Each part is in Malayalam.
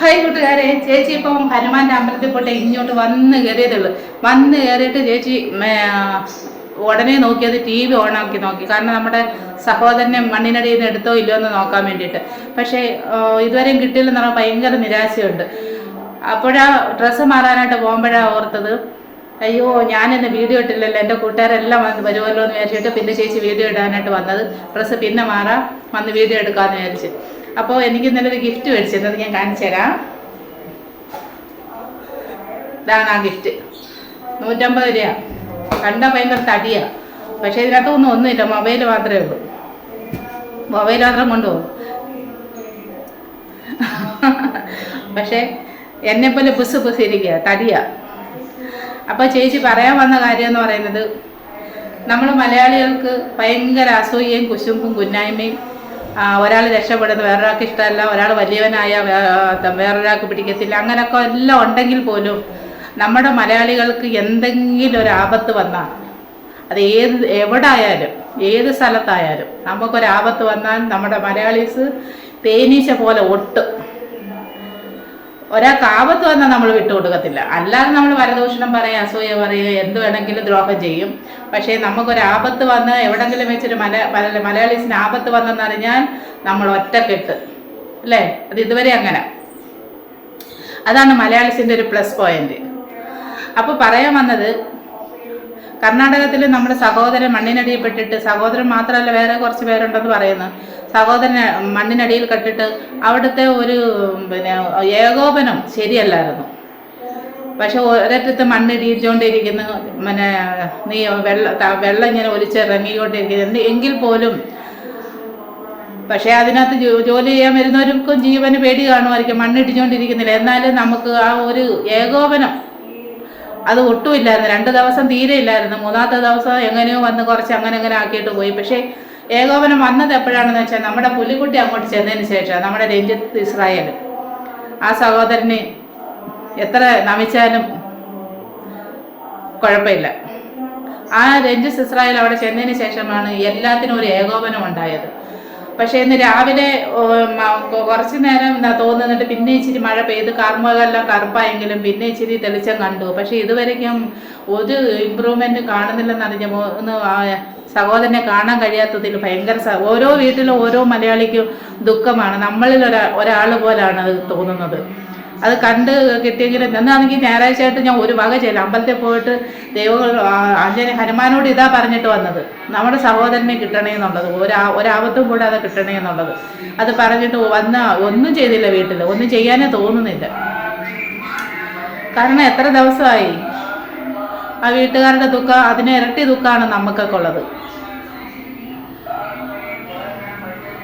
ഹായ് കൂട്ടുകാരെ. ചേച്ചി ഇപ്പം ഹനുമാന്റെ അമ്പലത്തിൽ പോട്ടെ ഇങ്ങോട്ട് വന്ന് കയറിയതുള്ളു വന്ന് കയറിയിട്ട് ചേച്ചി ഉടനെ നോക്കിയത് ടി വി ഓണാക്കി നോക്കി. കാരണം നമ്മുടെ സഹോദരനെ മണ്ണിനടിയിൽ നിന്ന് എടുത്തോ ഇല്ലയോ എന്ന് നോക്കാൻ വേണ്ടിയിട്ട്. പക്ഷേ ഇതുവരെയും കിട്ടിയില്ലെന്ന് പറഞ്ഞാൽ ഭയങ്കര നിരാശയുണ്ട്. അപ്പോഴാ ഡ്രസ്സ് മാറാനായിട്ട് പോകുമ്പോഴാണ് ഓർത്തത്. അയ്യോ ഞാനിന്ന് വീഡിയോ ഇട്ടില്ലല്ലോ എന്റെ കൂട്ടുകാരെല്ലാം വന്ന് വരുമല്ലോ എന്ന് വിചാരിച്ചിട്ട് പിന്നെ ചേച്ചി വീഡിയോ ഇടാനായിട്ട് വന്നത്. ഡ്രസ്സ് പിന്നെ മാറാം വന്ന് വീഡിയോ എടുക്കാമെന്ന് വിചാരിച്ച്. അപ്പോൾ എനിക്ക് ഇന്നലെ ഒരു ഗിഫ്റ്റ് മേടിച്ചിരുന്നത് ഞാൻ കാണിച്ചു തരാം. ഇതാണ് ആ ഗിഫ്റ്റ് നൂറ്റമ്പത് രൂപ. കണ്ട ഭയങ്കര തടിയാ. പക്ഷേ ഇതിനകത്തൊന്നും ഒന്നുമില്ല മൊബൈൽ മാത്രമേ ഉള്ളൂ. മൊബൈൽ മാത്രം കൊണ്ടുപോകും. പക്ഷേ എന്നെപ്പോലെ ബുസ് ഇരിക്കുക തടിയാ. അപ്പോൾ ചേച്ചി പറയാൻ വന്ന കാര്യം എന്ന് പറയുന്നത് നമ്മൾ മലയാളികൾക്ക് ഭയങ്കര അസൂയയും കുശുമ്പും കുന്നായ്മയും ഒരാൾ രക്ഷപ്പെടുന്നു വേറൊരാൾക്ക് ഇഷ്ടമല്ല ഒരാൾ വലിയവനായ വേറൊരാൾക്ക് പിടിക്കത്തില്ല അങ്ങനെയൊക്കെ എല്ലാം ഉണ്ടെങ്കിൽ പോലും നമ്മുടെ മലയാളികൾക്ക് എന്തെങ്കിലും ഒരു ആപത്ത് വന്നാൽ അത് ഏത് എവിടെ ആയാലും ഏത് സ്ഥലത്തായാലും നമുക്കൊരു ആപത്ത് വന്നാൽ നമ്മുടെ മലയാളീസ് തേനീച്ച പോലെ ഒട്ടും. ഒരാൾക്ക് ആപത്ത് വന്നാൽ നമ്മൾ വിട്ടുകൊടുക്കത്തില്ല. അല്ലാതെ നമ്മൾ വരദൂഷണം പറയുക അസൂയ പറയുക എന്ത് വേണമെങ്കിലും ദ്രോഹം ചെയ്യും. പക്ഷേ നമുക്കൊരു ആപത്ത് വന്ന് എവിടെങ്കിലും വെച്ചൊരു മല മല- മലയാളീസിന് ആപത്ത് വന്നെന്നറിഞ്ഞാൽ നമ്മൾ ഒറ്റക്കെട്ട്. അല്ലേ? അത് ഇതുവരെ അങ്ങനെ. അതാണ് മലയാളീസിന്റെ ഒരു പ്ലസ് പോയിന്റ്. അപ്പോൾ പറയാൻ വന്നത് കർണാടകത്തിൽ നമ്മുടെ സഹോദരൻ മണ്ണിനടിയിൽപ്പെട്ടിട്ട് സഹോദരൻ മാത്രമല്ല വേറെ കുറച്ച് പേരുണ്ടെന്ന് പറയുന്നു. സഹോദരൻ മണ്ണിനടിയിൽ കെട്ടിട്ട് അവിടുത്തെ ഒരു പിന്നെ ഏകോപനം ശരിയല്ലായിരുന്നു. പക്ഷെ ഒരറ്റത്ത് മണ്ണിടിയിച്ചുകൊണ്ടിരിക്കുന്നു പിന്നെ നീ വെള്ള വെള്ളം ഇങ്ങനെ ഒലിച്ചിറങ്ങിക്കൊണ്ടിരിക്കുന്നു. എങ്കിൽ പോലും പക്ഷേ അതിനകത്ത് ജോലി ചെയ്യാൻ വരുന്നവർക്കും ജീവന് പേടി കാണുമായിരിക്കും. മണ്ണിടിച്ചുകൊണ്ടിരിക്കുന്നില്ല എന്നാലും നമുക്ക് ആ ഒരു ഏകോപനം അത് ഒട്ടുമില്ലായിരുന്നു. രണ്ട് ദിവസം തീരെ ഇല്ലായിരുന്നു. മൂന്നാമത്തെ ദിവസം എങ്ങനെയോ വന്ന് കുറച്ച് അങ്ങനെ അങ്ങനെ ആക്കിയിട്ട് പോയി. പക്ഷേ ഏകോപനം വന്നത് എപ്പോഴാണെന്ന് വെച്ചാൽ നമ്മുടെ പുലിക്കുട്ടി അങ്ങോട്ട് ചെന്നതിന് ശേഷം നമ്മുടെ രഞ്ജിത്ത് ഇസ്രായേൽ. ആ സഹോദരന് എത്ര നമിച്ചാലും കുഴപ്പമില്ല. ആ രഞ്ജിത്ത് ഇസ്രായേൽ അവിടെ ചെന്നതിന് ശേഷമാണ് എല്ലാത്തിനും ഒരു ഏകോപനം ഉണ്ടായത്. പക്ഷേ ഇന്ന് രാവിലെ കുറച്ചു നേരം എന്താ തോന്നുന്നിട്ട് പിന്നെ ഇച്ചിരി മഴ പെയ്ത് കാർമുകെല്ലാം കറുപ്പായെങ്കിലും പിന്നെ ഇച്ചിരി തെളിച്ചം കണ്ടു. പക്ഷെ ഇതുവരേക്കും ഒരു ഇമ്പ്രൂവ്മെന്റ് കാണുന്നില്ലെന്നറിഞ്ഞ സഹോദരനെ കാണാൻ കഴിയാത്തതിൽ ഭയങ്കര ഓരോ വീട്ടിലും ഓരോ മലയാളിക്കും ദുഃഖമാണ്. നമ്മളിൽ ഒരാൾ പോലാണ് തോന്നുന്നത്. അത് കണ്ട് കിട്ടിയെങ്കിൽ എന്നാണെങ്കിൽ ഞായറാഴ്ച ആയിട്ട് ഞാൻ ഒരു വക ചെയ്യില്ല അമ്പലത്തിൽ പോയിട്ട് ദൈവ അഞ്ജന ഹനുമാനോട് ഇതാ പറഞ്ഞിട്ട് വന്നത്. നമ്മുടെ സഹോദരനെ കിട്ടണേ എന്നുള്ളത്. ഒരാ ഒരാപത്തും അത് കിട്ടണേ എന്നുള്ളത്. അത് പറഞ്ഞിട്ട് വന്ന ഒന്നും ചെയ്തില്ല വീട്ടിൽ ഒന്നും ചെയ്യാനേ തോന്നുന്നില്ല. കാരണം എത്ര ദിവസമായി? ആ വീട്ടുകാരുടെ ദുഃഖം അതിന് ഇരട്ടി ദുഃഖമാണ് നമുക്കൊക്കെ ഉള്ളത്.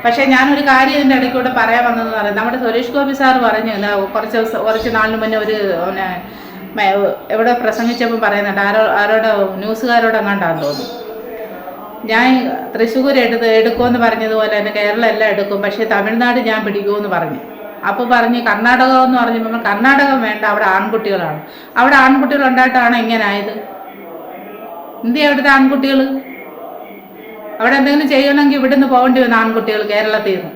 പക്ഷേ ഞാനൊരു കാര്യം ഇതിന്റെ ഇടയ്ക്കൂടെ പറയാൻ വന്നതെന്ന് പറയാം നമ്മുടെ സുരേഷ് ഗോപി സാർ പറഞ്ഞു കുറച്ച് ദിവസം കുറച്ച് നാളിന് മുന്നേ ഒരു എവിടെ പ്രസംഗിച്ചപ്പോൾ പറയുന്നുണ്ട് ആരോ ആരോടോ ന്യൂസുകാരോട് എങ്ങാണ്ടാന്ന് തോന്നുന്നു. ഞാൻ തൃശ്ശൂർ എടുത്ത് എടുക്കുമെന്ന് പറഞ്ഞതുപോലെ തന്നെ കേരളം എല്ലാം എടുക്കും പക്ഷേ തമിഴ്നാട് ഞാൻ പിടിക്കുമെന്ന് പറഞ്ഞു. അപ്പോൾ പറഞ്ഞ് കർണാടകം എന്ന് പറഞ്ഞപ്പോൾ കർണാടകം വേണ്ട അവിടെ ആൺകുട്ടികളാണ്. അവിടെ ആൺകുട്ടികൾ ഉണ്ടായിട്ടാണ് ഇങ്ങനെ ആയത്. ഇന്ത്യ അവിടുത്തെ ആൺകുട്ടികൾ അവിടെ എന്തെങ്കിലും ചെയ്യണമെങ്കിൽ ഇവിടുന്ന് പോകേണ്ടി വന്നു ആൺകുട്ടികൾ കേരളത്തിൽ നിന്ന്.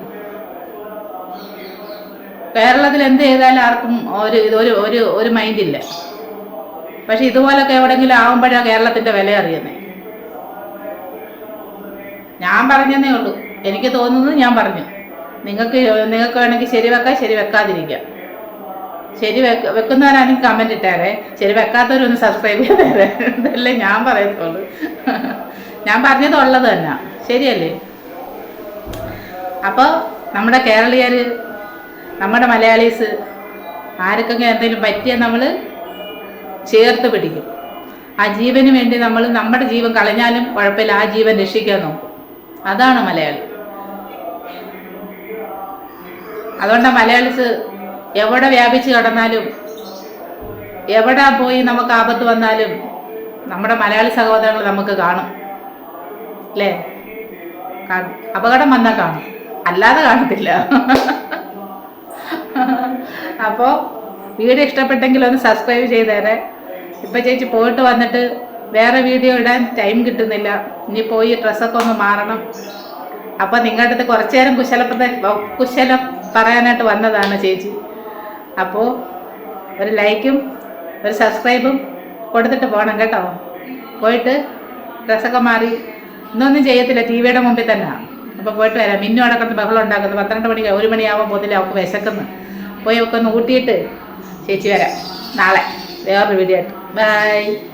കേരളത്തിൽ എന്ത് ചെയ്താലും ആർക്കും ഒരു ഒരു ഒരു ഒരു മൈൻഡില്ല. പക്ഷെ ഇതുപോലൊക്കെ എവിടെങ്കിലും ആവുമ്പോഴാണ് കേരളത്തിന്റെ വില അറിയുന്നത് ഞാൻ പറഞ്ഞതേ ഉള്ളൂ. എനിക്ക് തോന്നുന്നത് ഞാൻ പറഞ്ഞു. നിങ്ങൾക്ക് നിങ്ങൾക്ക് വേണമെങ്കിൽ ശരി വെക്കാം ശരി വെക്കാതിരിക്കാം. ശരി വെക്ക വെക്കുന്നവരാണെങ്കിൽ കമന്റ് ഇട്ടേരെ. ശരി വെക്കാത്തവരൊന്ന് സബ്സ്ക്രൈബ് ചെയ്തേരെ. ഇതല്ലേ ഞാൻ പറയത്തുള്ളൂ ഞാൻ പറഞ്ഞത് ഉള്ളത് തന്നെ. ശരിയല്ലേ? അപ്പോൾ നമ്മുടെ കേരളീയർ നമ്മുടെ മലയാളീസ് ആർക്കൊക്കെ എന്തെങ്കിലും പറ്റിയാൽ നമ്മൾ ചേർത്ത് പിടിക്കും. ആ ജീവന് വേണ്ടി നമ്മൾ നമ്മുടെ ജീവൻ കളഞ്ഞാലും കുഴപ്പമില്ല. ആ ജീവൻ രക്ഷിക്കാൻ നോക്കും. അതാണ് മലയാളി. അതുകൊണ്ട് മലയാളീസ് എവിടെ വ്യാപിച്ച് കിടന്നാലും എവിടെ പോയി നമുക്ക് ആപത്ത് വന്നാലും നമ്മുടെ മലയാളി സഹോദരങ്ങൾ നമുക്ക് കാണും. അല്ലേ അപകടം വന്നാൽ കാണും. അല്ലാതെ കാണത്തില്ല. അപ്പോൾ വീഡിയോ ഇഷ്ടപ്പെട്ടെങ്കിൽ ഒന്ന് സബ്സ്ക്രൈബ് ചെയ്തേരെ. ഇപ്പം ചേച്ചി പോയിട്ട് വന്നിട്ട് വേറെ വീഡിയോ ഇടാൻ ടൈം കിട്ടുന്നില്ല. ഇനി പോയി ഡ്രസ്സൊക്കെ ഒന്ന് മാറണം. അപ്പോൾ നിങ്ങളുടെ അടുത്ത് കുറച്ചു നേരം കുശലപ്രദ കുശലം പറയാനായിട്ട് വന്നതാണ് ചേച്ചി. അപ്പോൾ ഒരു ലൈക്കും ഒരു സബ്സ്ക്രൈബും കൊടുത്തിട്ട് പോകണം കേട്ടോ. പോയിട്ട് ഡ്രസ്സൊക്കെ മാറി ഇന്നൊന്നും ചെയ്യത്തില്ല. ടി വിയുടെ മുമ്പിൽ തന്നെ. അപ്പോൾ പോയിട്ട് വരാം. മിന്നു അടക്കുന്ന ബഹളം ഉണ്ടാക്കുന്നു. പന്ത്രണ്ട് മണിക്ക് ഒരു മണിയാവാൻ പോകത്തില്ല അവൾക്ക് വിശക്കുന്നു. പോയി ഒന്ന് ഊട്ടിയിട്ട് ചേച്ചി വരാം. നാളെ വേറൊരു വീഡിയോ ആയിട്ട്. ബൈ